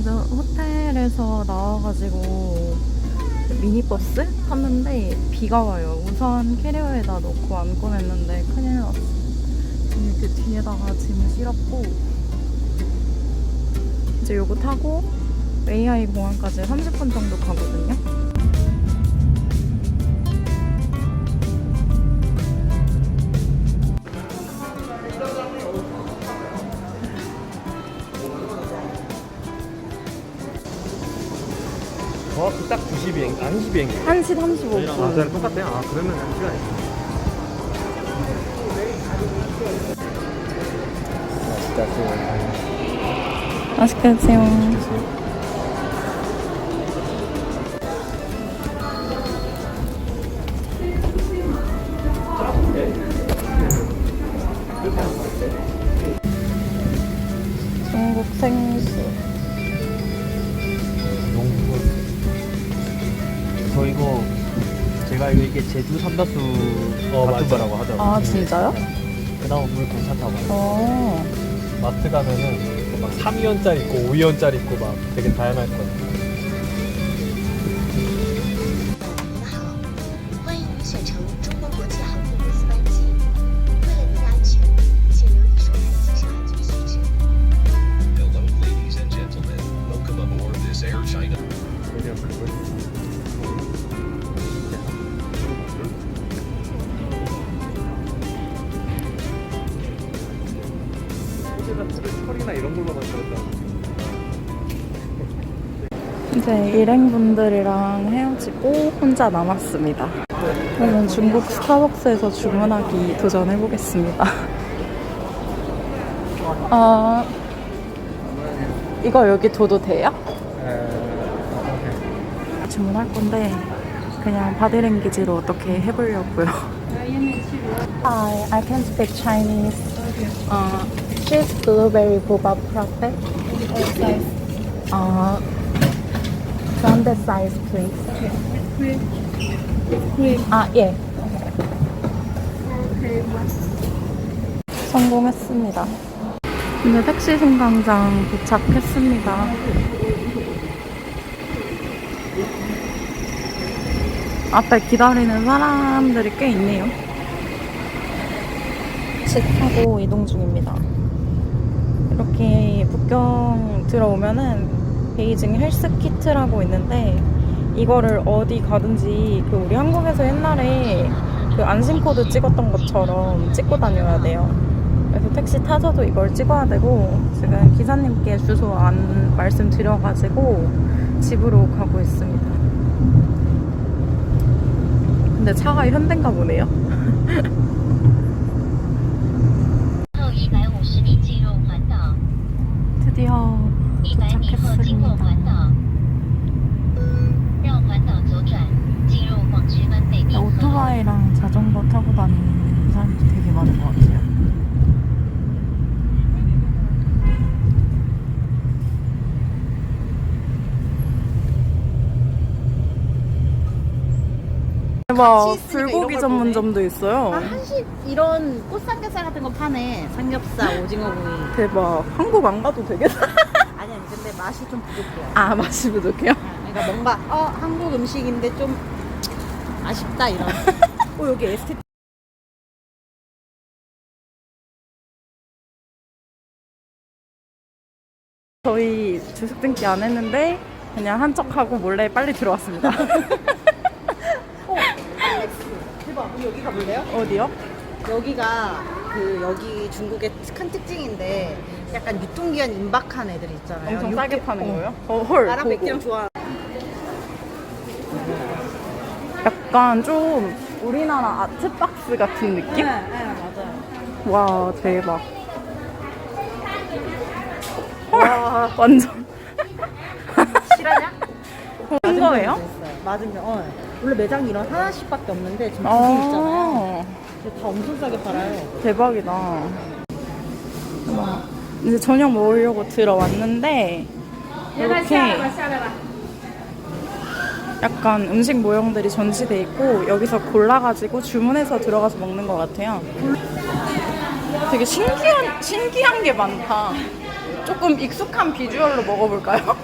먼저 호텔에서 나와가지고 미니버스 탔는데 비가 와요. 우선 캐리어에다 넣고 안 꺼냈는데 큰일 났어. 이렇게 뒤에다가 짐을 실었고 이제 요거 타고 AI 공항까지 30분 정도 가거든요. 1시 비행. 1시 35분. 아, 저랑 똑같아요? 아, 그러면 한 시간 있어. 진짜 또 맛있게 드세요. 알고 이게 제주 삼다수 같은 거라고 하더라고요. 아 진짜요? 그나마 물 괜찮다고. 어. 마트 가면은 막 3위원짜리 있고 5위원짜리 있고 막 되게 다양할 거예요. 털이나 이런 걸로 만 들었다. 이제 일행분들이랑 헤어지고 혼자 남았습니다. 그러면 중국 스타벅스에서 주문하기 도전해보겠습니다. 아, 이거 여기 둬도 돼요? 주문할 건데 그냥 바디랭귀지로 어떻게 해보려고요. Hi, I can speak Chinese. Uh, blueberry boba frappe. Uh, from the size, please. 아, 예. 성공했습니다. 이제 택시 승강장 도착했습니다. 앞에 기다리는 사람들이 꽤 있네요. 택시 타고 이동 중입니다. 이렇게 북경 들어오면은 베이징 헬스 키트라고 있는데 이거를 어디 가든지 그 우리 한국에서 옛날에 그 안심코드 찍었던 것처럼 찍고 다녀야 돼요. 그래서 택시 타서도 이걸 찍어야 되고 지금 기사님께 주소 안 말씀드려가지고 집으로 가고 있습니다. 근데 차가 현대인가 보네요. 드디어 도착했습니다. 네, 오토바이랑 자전거 타고 다니는 치즈니까 불고기 이런 걸 전문점도 있어요. 아, 한식 이런 꽃삼겹살 같은 거 파네. 삼겹살, 오징어 구이. 대박, 한국 안 가도 되겠다. 아니 아니 근데 맛이 좀 부족해요. 아, 맛이 부족해요? 그러니까 뭔가 어 한국 음식인데 좀 아쉽다 이런. 어 여기 에스테 저희 주식 등기 안 했는데 그냥 한 척하고 몰래 빨리 들어왔습니다. 대박. 우리 여기 가볼래요? 어디요? 여기가 그 여기 중국의 큰 특징인데 약간 유통기한 임박한 애들 있잖아요. 엄청 육 싸게 개- 파는 어. 거예요? 어, 헐. 나랑 보고. 맥주랑 좋아. 약간 좀 우리나라 아트박스 같은 느낌? 네, 네 맞아요. 와 대박 와 완전 실화냐? 큰 거예요? 거. 어. 원래 매장이 이런 하나씩밖에 없는데 지금 두개 있잖아요. 아 근데 다 엄청 싸게 팔아요. 대박이다 와, 이제 저녁 먹으려고 들어왔는데 이렇게 약간 음식 모형들이 전시돼 있고 여기서 골라가지고 주문해서 들어가서 먹는 것 같아요 되게 신기한 신기한 게 많다 조금 익숙한 비주얼로 먹어볼까요?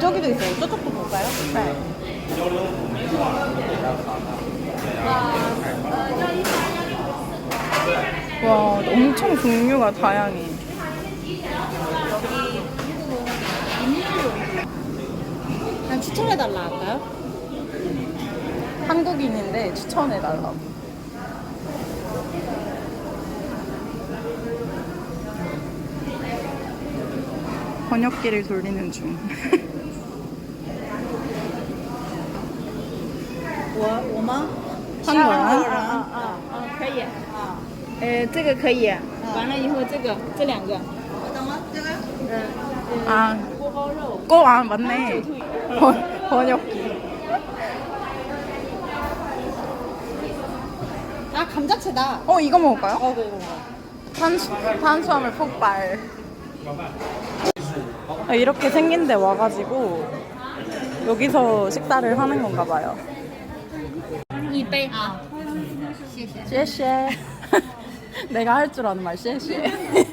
저기도 있어요. 저쪽도 볼까요? 네. 와, 엄청 종류가 다양해. 그냥 추천해달라 할까요? 한국인인데 추천해달라고. 번역기를 돌리는 중. 我我吗？韩国人啊啊啊，可以。啊！呃，这个可以。完了以后，这个这两个，我等会这个 아, 锅包肉。 꼬, 아, 맞네. 번, 번역기. 아 감자채다. 어, 이거 먹을까요? 어, 이거 이거. 탄수, 탄수화물 폭발. 아, 이렇게 생긴 데 와가지고 여기서 식사를 하는 건가 봐요. 一杯啊。 쉐쉐. 내가 할 줄 아는 말 쉐쉐.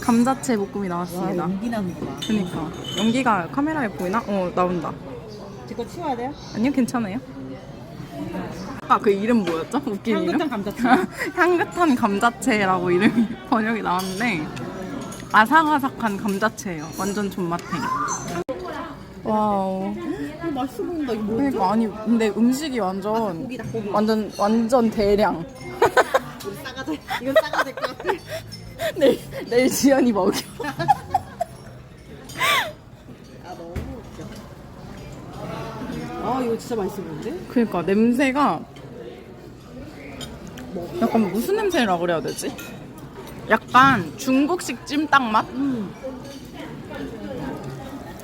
감자채 볶음이 나왔습니다. 연기 나는구나. 그니까 연기가 카메라에 보이나? 어 나온다. 제거 치워야 돼요? 아니요 괜찮아요. 아 그 이름 뭐였죠? 웃긴 이름? 향긋한 감자채. 향긋한 감자채라고 이름이 번역이 나왔는데 아삭아삭한 감자채예요. 완전 존맛탱. 와우. 이거 맛있어 보인다. 이거 뭐지? 그러니까 아니 근데 음식이 완전 고기다 고기. 완전 완전 대량. 우리 싸가자. 이건 싸가야 될것 같아. 내일 내일 지연이 먹여. 아 너무 웃겨. 아 이거 진짜 맛있어 보이는데? 그러니까 냄새가 약간 무슨 냄새라 그래야 되지? 약간 중국식 찜닭 맛? 음.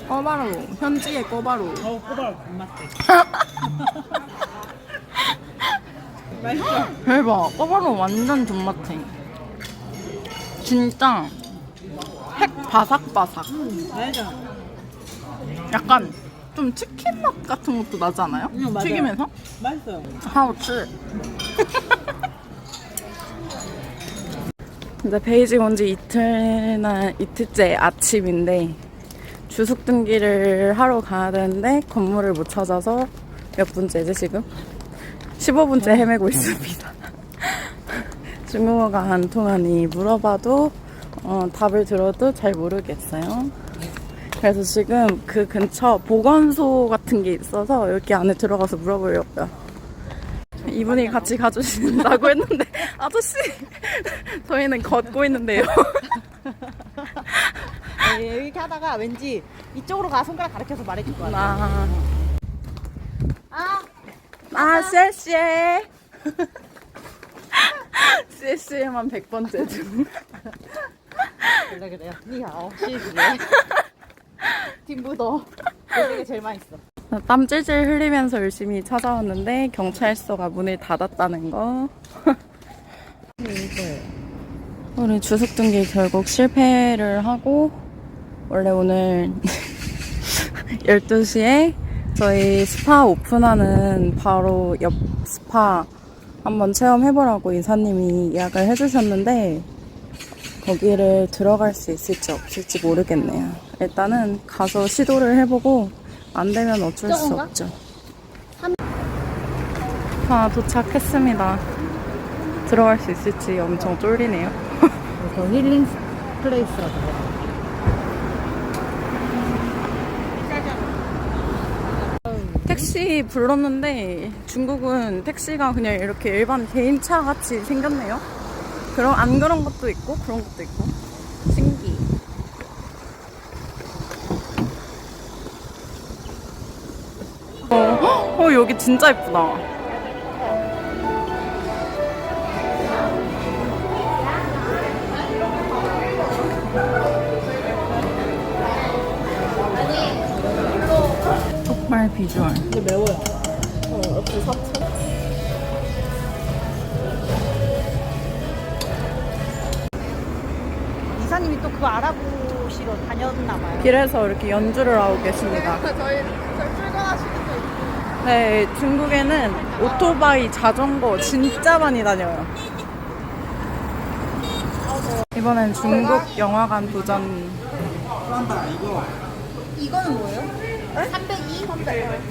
꼬바로 현지의 꼬바로. 어 꼬박 맛대. 맛있어. 대박 꼬바로 완전 존맛탱. 진짜 핵 바삭바삭. 음 맞아. 약간 좀 치킨 맛 같은 것도 나지 않아요? 응, 맞아요. 튀김에서? 맛있어요. 하우츠. 이제 베이징 온 지 이틀나 이틀째 아침인데 주숙 등기를 하러 가야 되는데 건물을 못 찾아서 몇 분째지 지금? 15분째 헤매고 있습니다. 중국어가 안 통하니 물어봐도 어, 답을 들어도 잘 모르겠어요. 그래서 지금 그 근처 보건소 같은 게 있어서 여기 안에 들어가서 물어보려고요. 이분이 같이 가주신다고 했는데 아저씨 저희는 걷고 있는데요. 네, 이렇게 하다가 왠지 이쪽으로 가 손가락 가르쳐서 말해줄 것 같아. 아, 아, 아, 쎄쎄. 쎄쎄만 100번째 중. 그래 그래요. 니하오, 시시해. 팀부도 이게 제일 맛있어. 땀 찔찔 흘리면서 열심히 찾아왔는데 경찰서가 문을 닫았다는 거. 우리 주숙 등기 결국 실패를 하고 원래 오늘 12시에 저희 스파 오픈하는 바로 옆 스파 한번 체험해보라고 이사님이 예약을 해주셨는데 거기를 들어갈 수 있을지 없을지 모르겠네요. 일단은 가서 시도를 해보고 안 되면 어쩔 수 없죠. 아, 도착했습니다. 들어갈 수 있을지 엄청 쫄리네요. 그 힐링 플레이스라고. 택시 불렀는데 중국은 택시가 그냥 이렇게 일반 개인차 같이 생겼네요. 그럼 안 그런 것도 있고 그런 것도 있고 여기 진짜 예쁘다. 족발 비주얼. 근데 매워요. 이사님이 또 그거 알아보시러 다녔나 봐요. 길에서 이렇게 연주를 하고 계십니다. 저희 저희 네, 중국에는 오토바이, 자전거 진짜 많이 다녀요. 이번엔 중국 영화관 도전. 이거는 뭐예요? 302? 300.